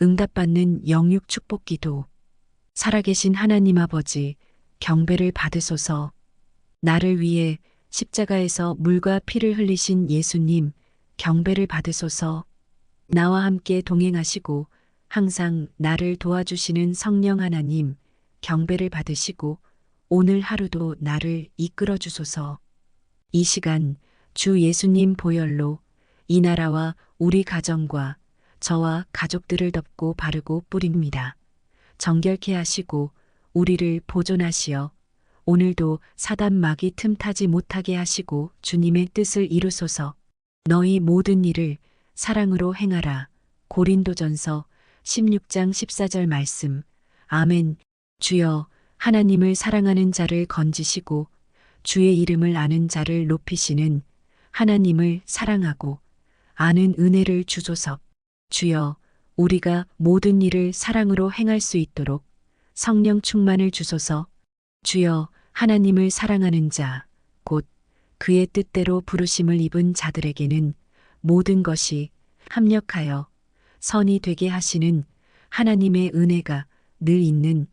응답받는 영육 축복 기도. 살아계신 하나님 아버지 경배를 받으소서. 나를 위해 십자가에서 물과 피를 흘리신 예수님 경배를 받으소서. 나와 함께 동행하시고 항상 나를 도와주시는 성령 하나님 경배를 받으시고 오늘 하루도 나를 이끌어 주소서. 이 시간 주 예수님 보혈로 이 나라와 우리 가정과 저와 가족들을 덮고 바르고 뿌립니다. 정결케 하시고 우리를 보존하시어 오늘도 사단 막이 틈타지 못하게 하시고 주님의 뜻을 이루소서 너희 모든 일을 사랑으로 행하라. 고린도전서 16장 14절 말씀. 아멘. 주여 하나님을 사랑하는 자를 건지시고 주의 이름을 아는 자를 높이시는 하나님을 사랑하고 아는 은혜를 주소서. 주여 우리가 모든 일을 사랑으로 행할 수 있도록 성령 충만을 주소서. 주여 하나님을 사랑하는 자, 곧 그의 뜻대로 부르심을 입은 자들에게는 모든 것이 합력하여 선이 되게 하시는 하나님의 은혜가 늘 있는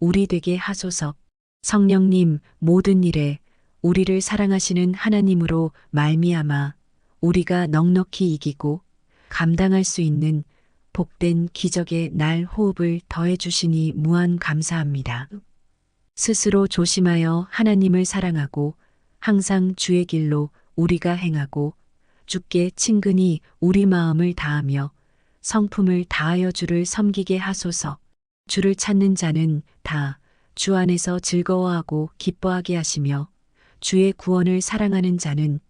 우리 되게 하소서. 성령님 모든 일에 우리를 사랑하시는 하나님으로 말미암아 우리가 넉넉히 이기고 감당할 수 있는 복된 기적의 날 호흡을 더해 주시니 무한 감사합니다. 스스로 조심하여 하나님을 사랑하고 항상 주의 길로 우리가 행하고 주께 친근히 우리 마음을 다하며 성품을 다하여 주를 섬기게 하소서. 주를 찾는 자는 다 주 안에서 즐거워하고 기뻐하게 하시며 주의 구원을 사랑하는 자는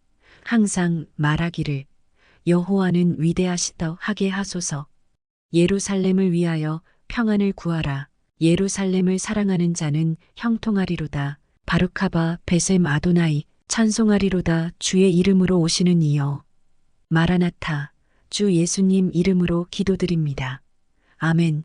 항상 말하기를 여호와는 위대하시다 하게 하소서. 예루살렘을 위하여 평안을 구하라. 예루살렘을 사랑하는 자는 형통하리로다. 바루카바 베셈 아도나이 찬송하리로다. 주의 이름으로 오시는 이여. 마라나타 주 예수님 이름으로 기도드립니다. 아멘.